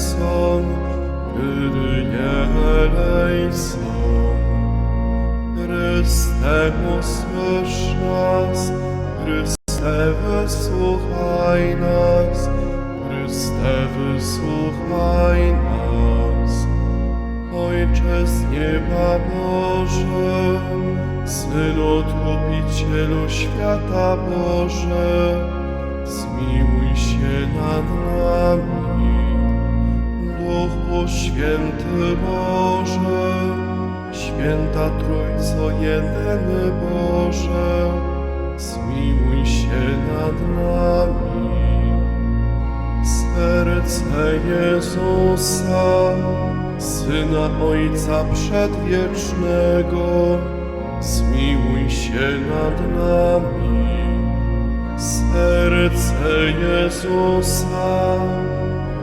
eleison, Kyrie eleison. Chryste, usłysz nas, Chryste, wysłuchaj nas, Chryste, wysłuchaj nas. Ojcze z nieba Boże, Synu Odkupicielu świata Boże, zmiłuj się nad nami. Duchu Święty Boże, Święta Trójco jedyny Boże, zmiłuj się nad nami. Serce Jezusa, Syna Ojca Przedwiecznego, zmiłuj się nad nami. Serce Jezusa,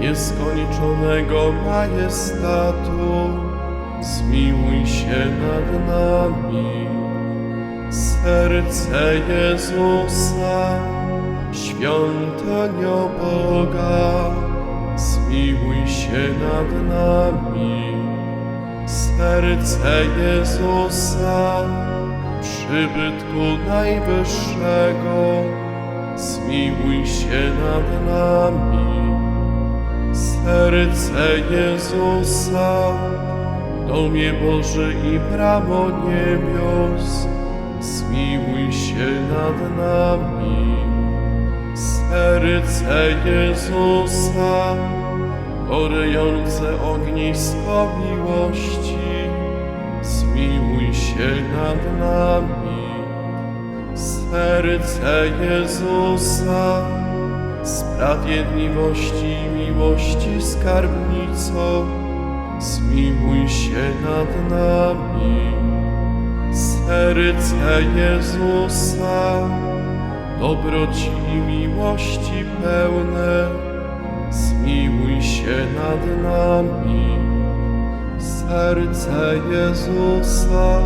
nieskończonego majestatu, zmiłuj się nad nami. Serce Jezusa, świątynią Boga, zmiłuj się nad nami. Serce Jezusa, przybytku Najwyższego, zmiłuj się nad nami. Serce Jezusa, domie Boży i bramo niebios, zmiłuj się nad nami. Serce Jezusa, orejące ognisko miłości, zmiłuj się nad nami. Serce Jezusa, sprawiedliwości miłości skarbnico, zmiłuj się nad nami. Serce Jezusa, dobroci i miłości pełne, zmiłuj się nad nami. Serce Jezusa,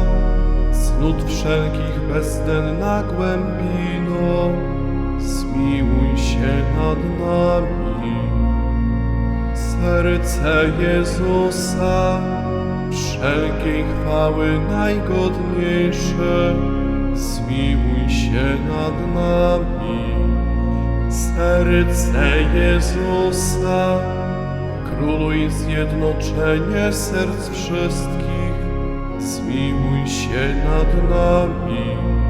cnót wszelkich bezdenna głębino, zmiłuj się nad nami. Serce Jezusa, wszelkiej chwały najgodniejsze, zmiłuj się nad nami. Serce Jezusa, króluj zjednoczenie serc wszystkich, zmiłuj się nad nami.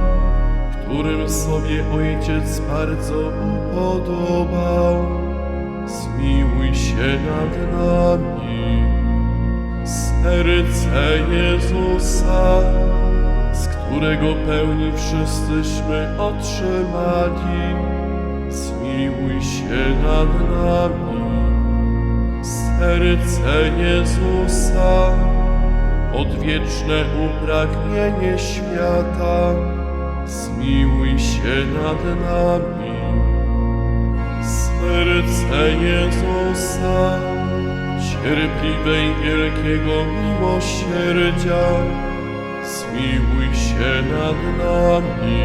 którym sobie Ojciec bardzo upodobał, zmiłuj się nad nami. Serce Jezusa, z którego pełni wszyscyśmy otrzymali, zmiłuj się nad nami. Serce Jezusa, odwieczne upragnienie świata, zmiłuj się nad nami. Serce Jezusa, cierpliwe i wielkiego miłosierdzia, zmiłuj się nad nami.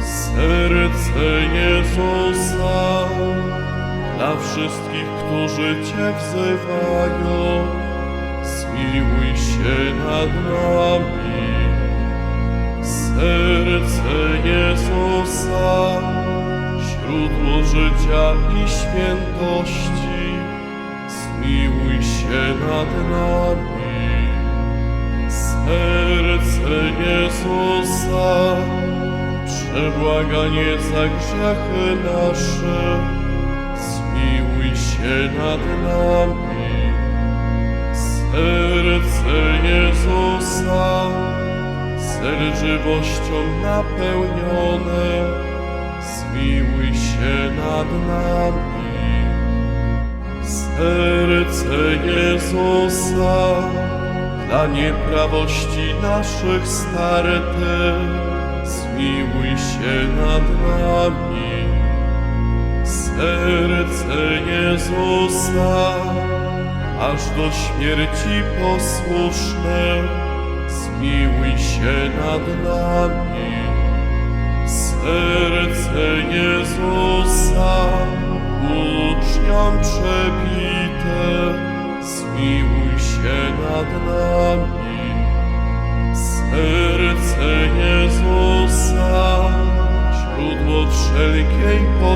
Serce Jezusa, dla wszystkich, którzy Cię wzywają, zmiłuj się nad nami. Serce Jezusa, źródło życia i świętości, zmiłuj się nad nami. Serce Jezusa, przebłaganie za grzechy nasze, zmiłuj się nad nami. Serce Jezusa, ser żywością napełnione, zmiłuj się nad nami. Serce Jezusa, dla nieprawości naszych starte, zmiłuj się nad nami. Serce Jezusa, aż do śmierci posłuszne, zmiłuj się nad nami. Serce Jezusa, uczniom przebite, zmiłuj się nad nami. Serce Jezusa, źródło wszelkiej pociechy,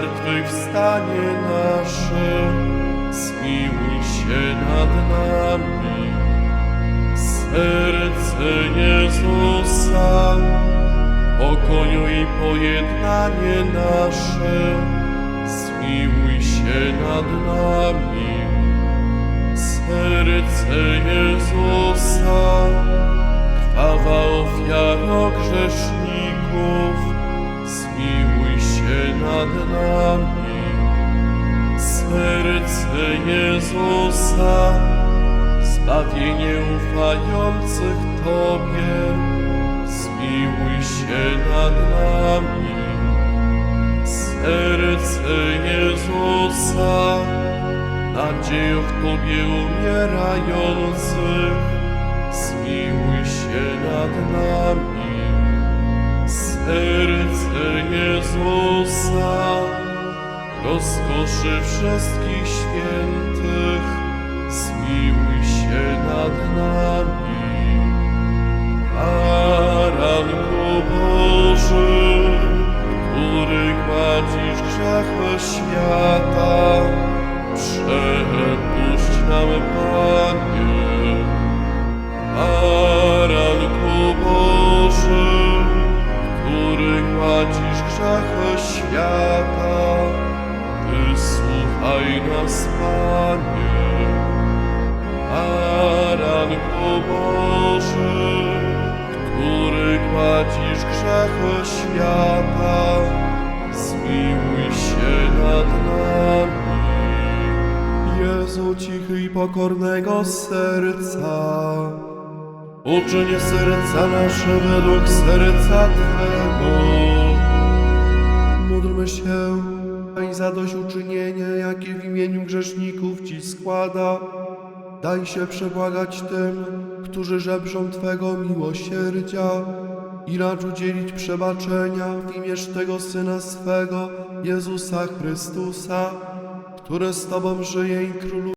zmartwychwstanie nasze, zmiłuj się nad nami. Serce Jezusa, pokoju i pojednanie nasze, zmiłuj się nad nami. Serce Jezusa, nad nami. Serce Jezusa, zbawienie ufających Tobie, zmiłuj się nad nami. Serce Jezusa, nadzieją w Tobie umierających, zmiłuj się nad nami. Serce Jezusa, rozkoszy wszystkich świętych, zmiłuj się nad nami. Baranku Boży, który gładzisz grzechy świata, przepuść nam, Panie. Baranku Boży, który gładzisz grzechy świata, wysłuchaj nas, Panie. Baranku który gładzisz grzechy świata, zmiłuj się nad nami. Jezu cichy i pokornego serca, uczyń serca nasze według serca Twego. Módlmy się i zadośćuczynienie, jakie w imieniu grzeszników Ci składa. Daj się przebłagać tym, którzy żebrzą Twego miłosierdzia i racz udzielić przebaczenia w imię Tego Syna swego, Jezusa Chrystusa, który z Tobą żyje i króluje